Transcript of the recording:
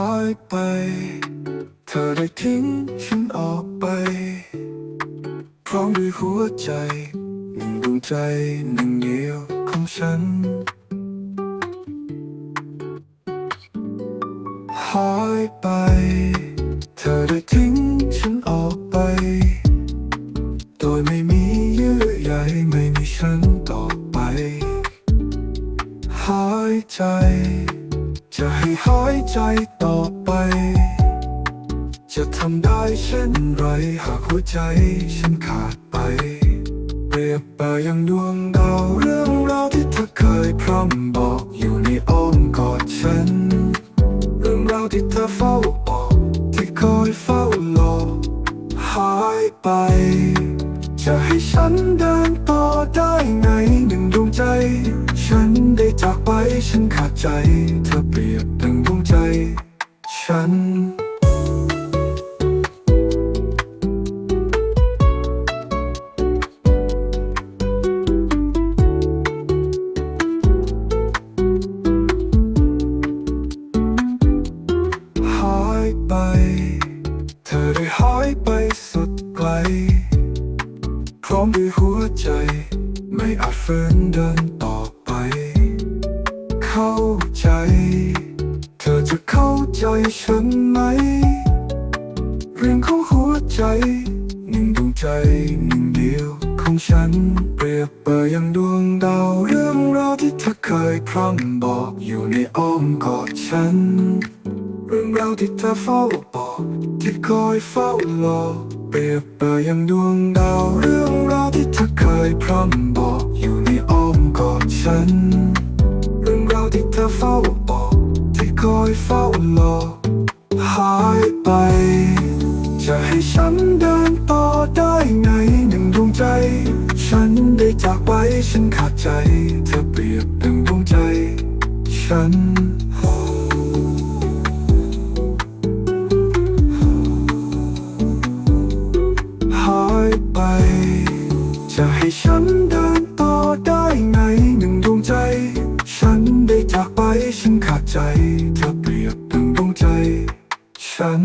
ายไป เธอได้ทิ้งฉันออกไป พร้อมด้วยหัวใจ หนึ่งดวงใจหนึ่งเดียวของฉัน หายไป เธอได้ทิ้งฉันออกไป โดยไม่มีเยื่อใยไม่มีฉันต่อไป หายใจ จะให้หายใจต่อไป จะทำได้เช่นไรหากหัวใจฉันขาดไปเปรียบเปรยอย่างดวงดาวเรื่องราวที่เธอเคยพร่ำบอกอยู่ในอ้อมกอดฉัน เรื่องราวที่เธอเฝ้าบอกที่คอยเฝ้ารอหายไป จะให้ฉันเดินต่อได้ไงหนึ่งดวงใจ ฉันได้จากไป ฉันขาดใจ เธอเปรียบดังดวงใจ ฉัน หายไป เธอได้หายไปสุดไกล พร้อมด้วยหัวใจ ไม่อาจฝืนเดิน ใจฉันไหม เรื่องของหัวใจ หนึ่งดวงใจหนึ่งเดียวของฉัน เปรียบเปรยอย่างดวงดาวเรื่องราวที่เธอเคยพร่ำบอกอยู่ในอ้อมกอดฉัน เรื่องราวที่เธอเฝ้าบอกที่คอยเฝ้ารอเปรียบเปรยอย่างดวงดาวเรื่องราวที่เธอเคยพร่ำบอกอยู่ในอ้อมกอดฉัน เรื่องราวที่เธอเฝ้า อยเฝ้ารอหายไป จะให้ฉันเดินต่อได้ไงหนึ่งดวงใจ ฉันได้จากไปฉันขาดใจ เธอเปรียบดังดวงใจ ฉันหายไป จะให้ฉันเดินต่อได้ไงหนึ่งดวงใจ ฉันได้จากไปฉันขาดใจเธอเปรียบดังดวงใจ ฉัน